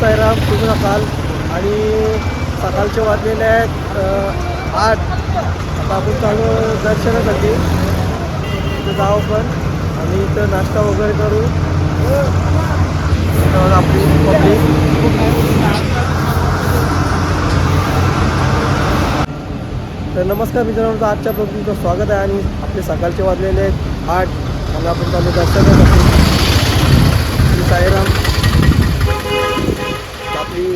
साईराम शुभ सकाल आणि सकाळचे वाजलेले आहेत आठ. आता आपण चालू दर्शनासाठी. इथं जाऊ पण आणि इथं नाश्ता वगैरे करू. आपली पब्लिक तर नमस्कार मित्रांनो आजच्या तुमचं स्वागत आहे आणि आपले सकाळचे वाजलेले आहेत आठ. आणि आपण चालू दर्शनासाठी श्री साईराम आपली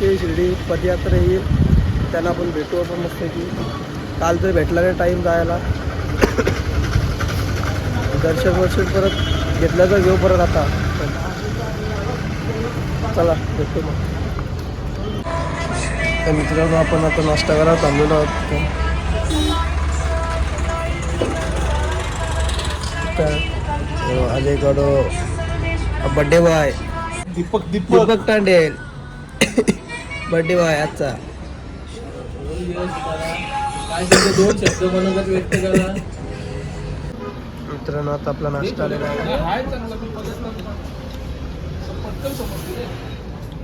ते शिर्डी पदयात्रा येईल त्यांना आपण भेटू आपण मस्त की. काल तर भेटला नाही टाईम जायला. दर्शन वर्षन परत घेतलं तर घेऊ परत आता. चला भेटतो मग. तर मित्रांनो आपण आता नाश्ता करायला थांबलेलो आहोत Ajay कडो birthday boy Deepak Deepak. Tandel birthday boy आजचा. दोन शब्द मनोगत व्यक्त करा मित्रांनो आता आपला नाश्ता आलेला आहे.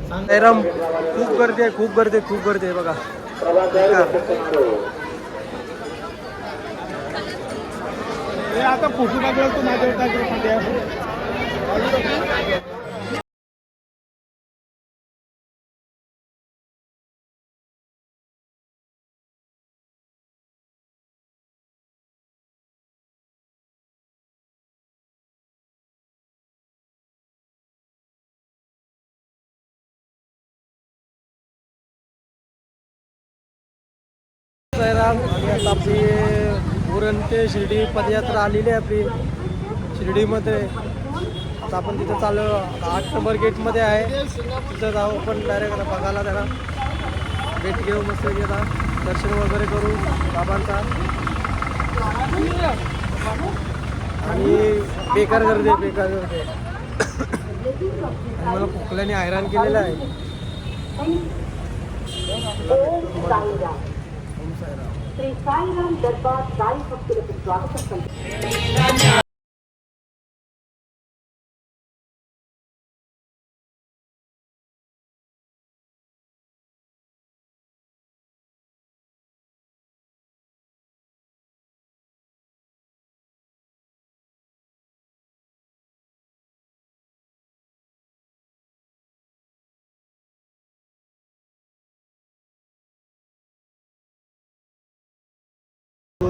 साईराम खूप गर्दी आहे खूप गर्दी आहे खूप गर्दी आहे बघा. आता फोटो टाकला तू आणि आता आपली उरण ते शिर्डी पदयात्रा आलेली आहे आपली शिर्डीमध्ये. आता आपण तिथं चालू आठ नंबर गेटमध्ये आहे. तिथं जाऊ आपण डायरेक्ट बघायला त्याला भेट घेऊ मस्त गेला दर्शन वगैरे करू बाबांचा. आणि बेकार गर्दी आहे बेकार गर्दी आणि मला खोकल्याने हैराण केलेलं आहे. ओम साईराम. శ్రీ సాయిరామ్ దర్బార్ సాయి భక్తులకు స్వాగతం పలుకుతుంది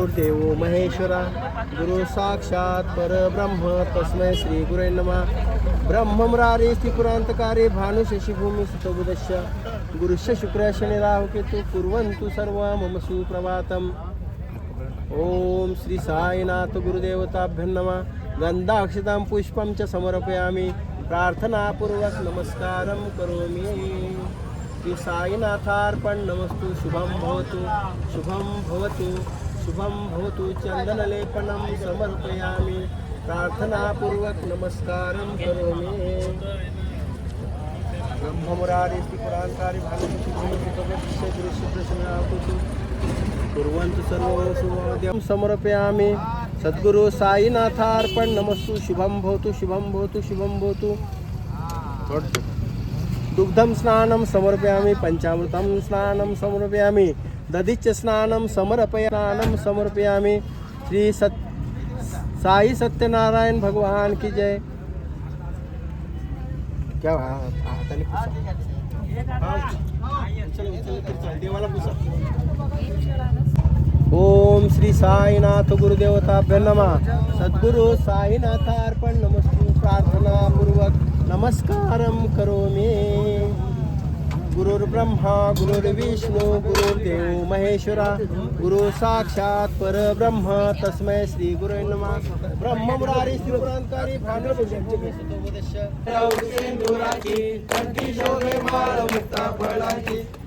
देव महेश्वरा गुरु साक्षात परब्रह्म तस्मै श्री गुरे नमः। ब्रह्ममुरारी त्रिपुरांतकारे भानुशशिभूमी सुतबुदश्य गुरुश्य शुक्र शनि कुर्वन्तु सर्व मम सुप्रभातम्। ओम श्री साईनाथ गुरुदेवताभ्य नमः। पुष्पं च समर्पयामि। प्रार्थनापूर्वक नमस्कारं करोमि। श्री साईनाथार्पण नमस्तु शुभं भवतु शुभं भवतु। शुभं भवतु चन्दनलेपनं समर्पयामि। प्रार्थनापूर्वक नमस्कारं करोमि। ब्रह्ममुरारी पुराणकारी कुर्वन्तु सर्वं समर्पयामि। सद्गुरु साईनाथार्पण नमस्तु। शुभं भवतु शुभं भवतु शुभं भवतु। दुग्धं स्नानं समर्पयामि पञ्चामृतं स्नानं समर्पयामि। दधिच स्नानं समर्पय स्नानं समर्पयामि। श्री सत् साई सत्यनारायण भगवान की जय। क्या उचल, देवाला पुसा. ओम श्री साईनाथ गुरुदेवताभ्य नमः। सद्गुरु साईनाथार्पण नमस्तु। प्रार्थना पूर्वक नमस्कारं करोमि। गुरुर्ब्रह्मा गुरुर्विष्णू गुरुर्देव महेश्वरा गुरु साक्षात परब्रह्म तस्मै श्री गुरु नमः. ब्रह्म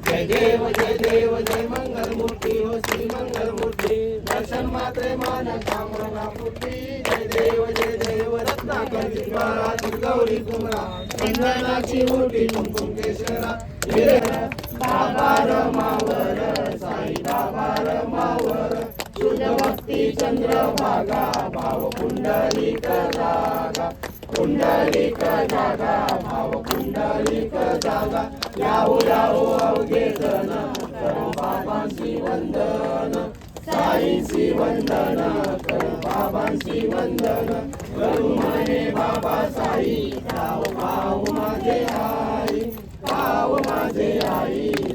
जय देव जय देव जय मंगल मूर्ती हो श्री मंगल मूर्ती दर्शन मात्रे मान कामना पूर्ती जय देव जय देव. गौरी कुमरा चंदनाची मूर्ती कुंकुम केशरा बाबा रमावर साई बाबा रमावर शुद्ध भक्ती चंद्र भाव जागा जागा भाव जागा अवघे करू बाबांची वंदन. वंदन करू बाबांची वंदन. करू म्हणे बाबा साई गाव भाऊ माझे आई माझे आई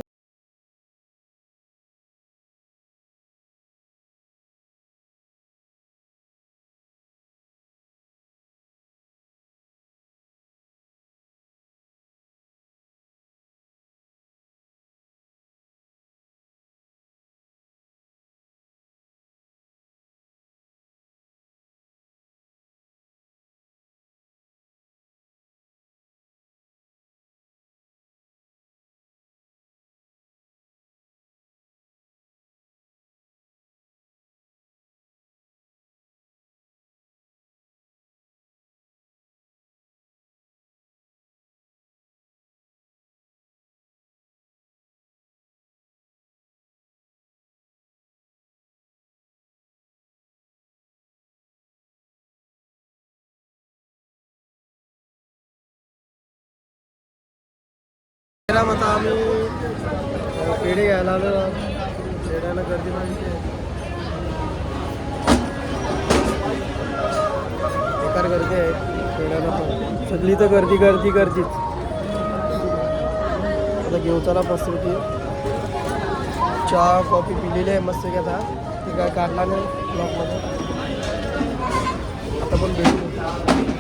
आता आम्ही पेढे घ्यायला आलो पेढ्याला गर्दी नाही बेकार गर्दी आहे पेढ्याला पण सगळी तर गर्दी गर्दी गर्दीच आता घेऊचाला चला मस्तपैकी चहा कॉफी पिलेली आहे मस्त की आता ते काय काढला नाही ब्लॉकमध्ये आता पण भेटू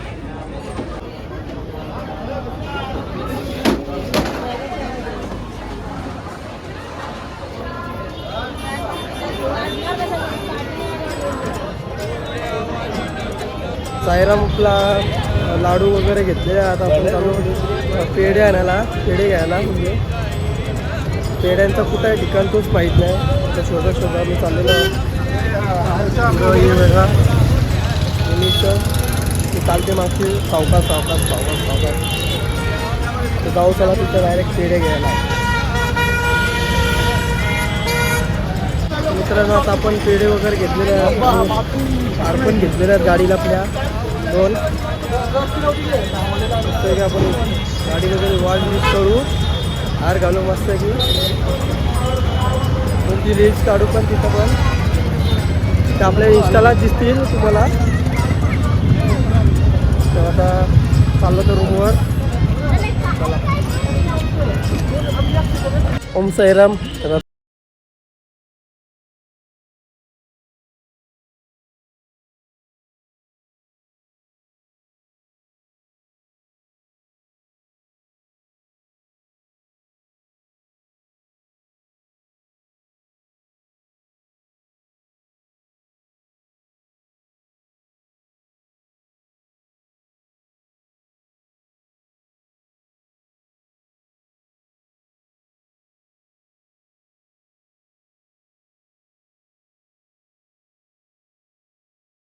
सायरामुखला लाडू वगैरे घेतले. आता आपण चालू पेढे आणायला पेढे घ्यायला म्हणजे. पेढ्यांचा कुठं आहे ठिकाण तोच माहीत नाही. त्या शोधा शोधा मी चाललेलो आहे. हे वेगळा मी चालते मागची सावकाश सावकाश सावकाश सावकाश. तर जाऊ चला तिथं डायरेक्ट पेढे घ्यायला. मित्रांनो आता आपण पेढे वगैरे घेतलेले आहेत. हार पण घेतलेले आहेत गाडीला आपल्या. दोन. की आपण गाडी वगैरे वॉश यूज करू. हार घालू मस्त की. तुमची रील्स काढू पण तिथं पण. ते आपल्या इंस्टाला दिसतील तुम्हाला. तर आता चाललो तर रूमवर चला. ओम साईराम.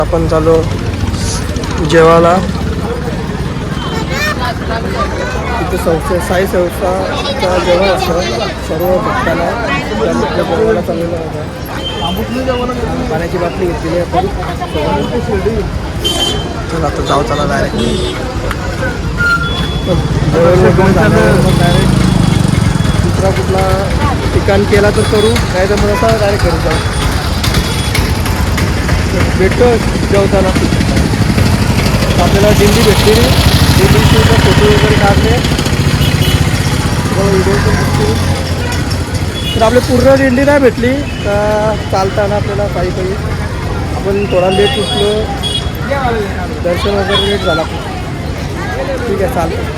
आपण चालू जेवायला. इथे संस्था साई संस्थाचा जेवण असतं. सर्व भक्तांना त्यामध्ये जेवायला चाललेलं होतं. पाण्याची बाटली घेतलेली आहे आपण. चला आता जाऊ चला डायरेक्ट डायरेक्ट दुसरा कुठला ठिकाण केला तर करू? नाही तर मग आता डायरेक्ट घरी जाऊ. भेटतो जेवताना. आपल्याला दिंडी भेटलेली दिंडीचे फोटो वगैरे काढले. व्हिडिओ पण दिसतील तर आपली पूर्ण दिंडी नाही भेटली तर चालताना आपल्याला काही काही आपण थोडा लेट उठलो. दर्शन वगैरे लेट झाला ठीक आहे चालतं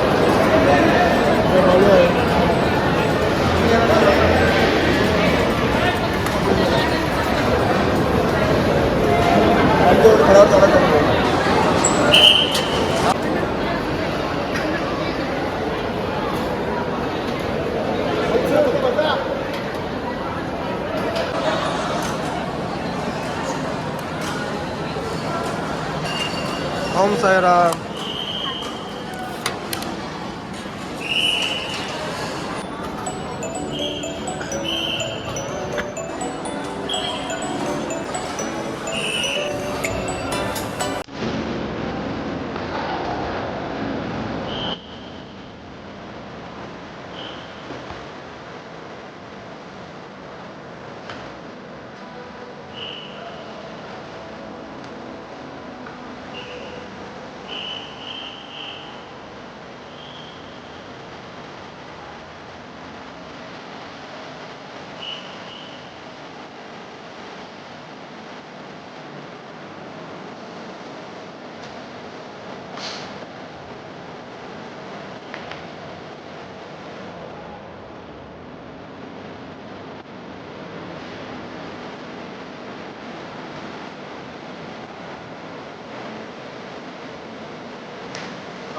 Vamos sair a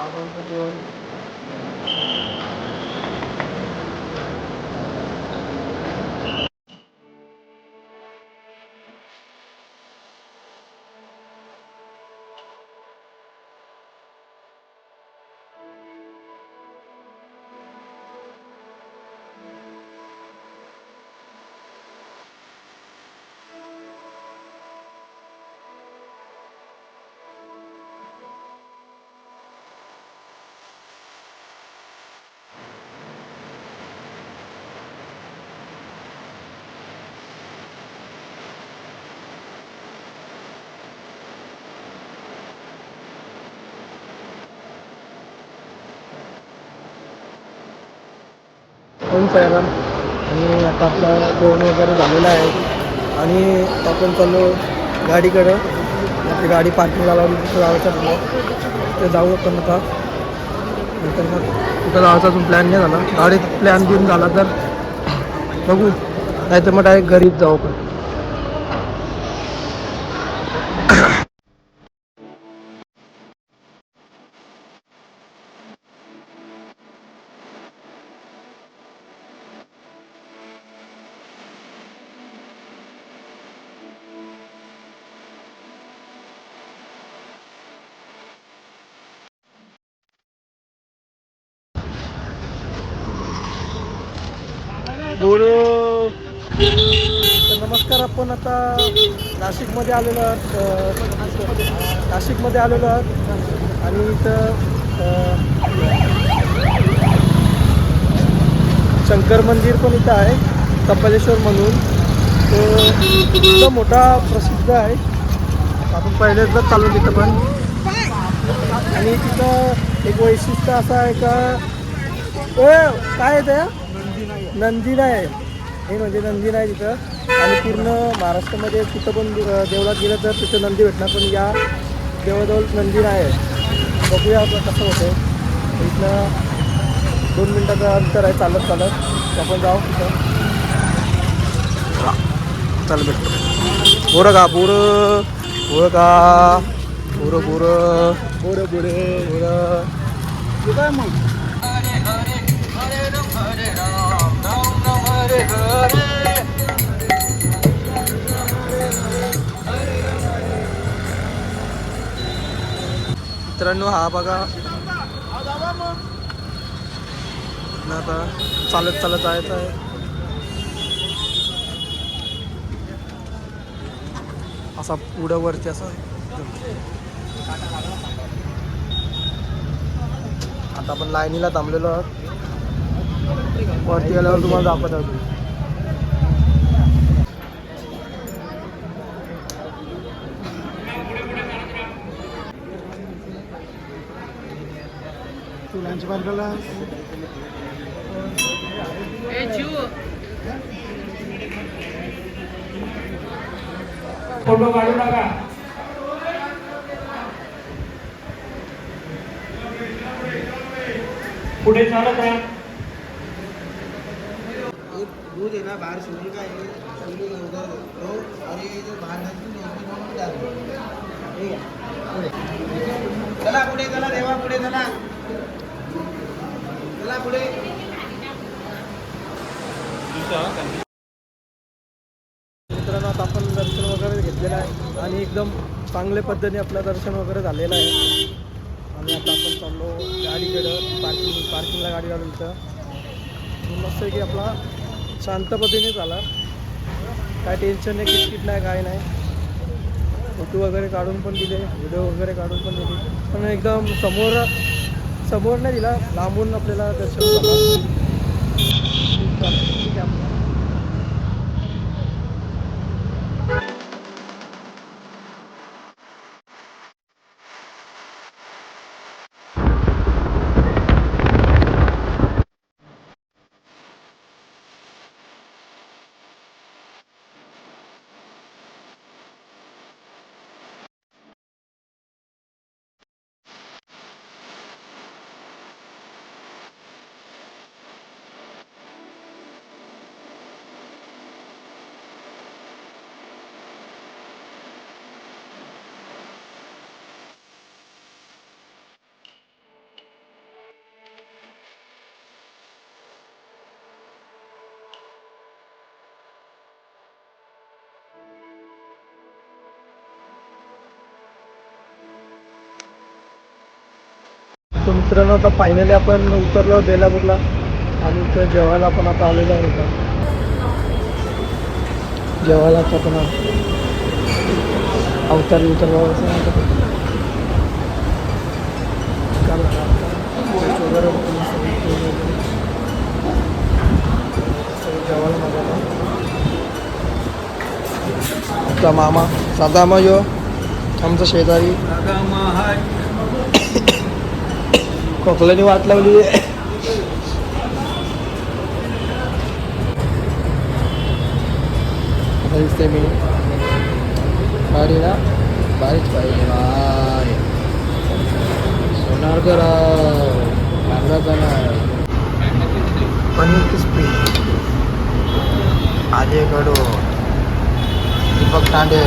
घरावर तेवढा चालू ओम साईराम ओम साईराम आणि आता आपला जेवण वगैरे झालेलं आहे. आणि आपण चाललो गाडीकडं. आपली गाडी पार्किंगला लावून तिथं जायचं आपलं ते जाऊ आपण आता. नंतर मग तिथं जायचा अजून प्लॅन नाही झाला. गाडीत प्लॅन घेऊन झाला तर बघू. नाही तर मग डायरेक्ट घरीच जाऊ आपण. तर नमस्कार आपण आता नाशिकमध्ये आलेलो आहोत नाशिकमध्ये आलेलो आहोत. आणि इथं शंकर मंदिर पण इथं आहे कपालेश्वर म्हणून. तो मोठा प्रसिद्ध आहे. आपण पहिल्यांदा चालू तिथं पण. आणि तिथं एक वैशिष्ट्य असं आहे का? ए, काय आहे त्या नंदी नाही हे म्हणजे नंदी नाही तिथं. आणि पूर्ण महाराष्ट्रामध्ये कुठं पण देवळात गेलं तर तिथं नंदी भेटणार पण या देवाजवळ नंदी नाही आहे. बघूया आपलं कसं होतं इथनं दोन मिनटाचं अंतर आहे चालत चालत. आपण जाऊ तिथं. चाल भेटतो. बोरं का बोरं. बोरं का बोरं बोरं. बोरं बोरं बोरं. काय मग? मित्रांनो हा बघा. आता चालत चालत जायचं आहे. असा पुढं वरती असा आता आपण लाईनीला थांबलेलो आहोत. वरती गेल्यावर तुम्हाला दाखवत आहोत फुलांची बांधलेला फोटो काढू नका. पुढे चालत राहा. दूध ना बाहेर शिवली काय शिवली तो आणि जो बाहेर नसतो चला पुढे चला देवा पुढे चला. चला पुढे. आता आपण दर्शन वगैरे घेतलेलं आहे आणि एकदम चांगल्या पद्धतीने आपलं दर्शन वगैरे झालेलं आहे. आणि आता आपण चाललो गाडीकडं पार्किंग पार्किंगला गाडी घालून तर मस्त की आपला शांत पद्धतीने झाला. काय टेन्शन नाही किटकिट नाही काय नाही. फोटो वगैरे काढून पण दिले व्हिडिओ वगैरे काढून पण दिले. पण एकदम समोर समोर नाही दिला लांबून आपल्याला दर्शन ठीक आहे. आपलं मित्रांनो आता फायनली आपण उतरलो बेलापूरला. आणि इथं जेवायला आपण आता आलेलो आहे का जेवायला आपण अवतार उतरलो. असं जेवायला मामा साधा यो आमचा शेजारी. खोकल्याने वाट लावली आता दिसते मी. भारी ना? भारीच पाहिजे भारी सोनार जाणार पनीर क्रिस्पी आजे कडू. दीपक तांडे.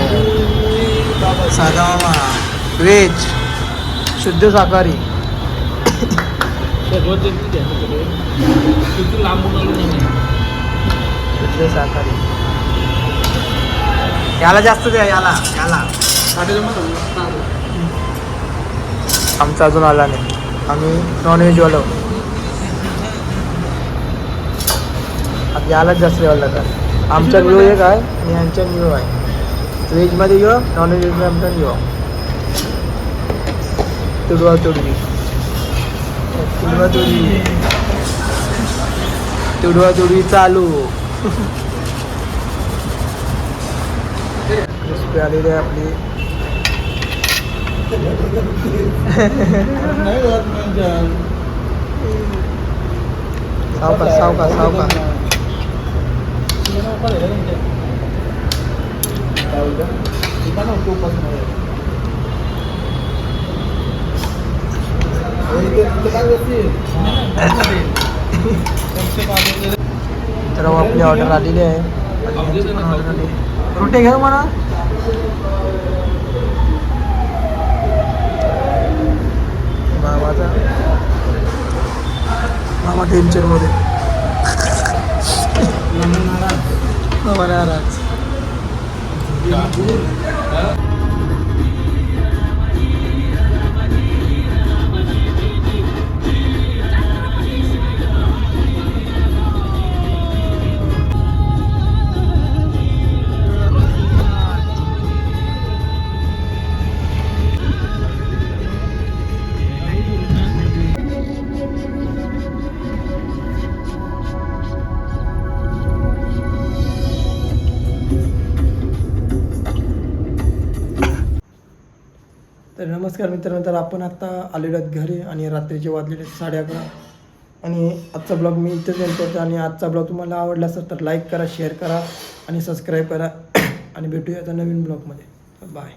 साधा वेज. व्हेज शुद्ध शाकाहारी शुद्ध शाकाहारी याला जास्त द्या याला याला. आमचा अजून आला नाही. आम्ही नॉनव्हेजवालो आता यालाच जास्त द्यावं लागतात आमचा व्ह्यू एक आहे आणि यांचा व्ह्यू आहे. व्हेजमध्ये घेऊ नॉनव्हेजमध्ये आमचा घेऊ तुडवा तुडवी. तुडवा तुडवी तुडवा तुडवी चालू क्रिस्पी आलेली आहे आपली सावका सावका सावका तर आपली ऑर्डर आलेली आहे. रोटी घेऊ हो म्हणा. मामाचा मामा टेन्शनमध्ये मामा नाराज. तर नमस्कार मित्रांनो तर आपण आत्ता आलेलो आहेत घरी आणि रात्रीचे वाजलेले साडे अकरा. आणि आजचा ब्लॉग मी इथेच एंड करतो आणि आजचा ब्लॉग तुम्हाला आवडला असेल तर लाईक करा शेअर करा आणि सबस्क्राईब करा. आणि भेटूया आता नवीन ब्लॉगमध्ये. बाय.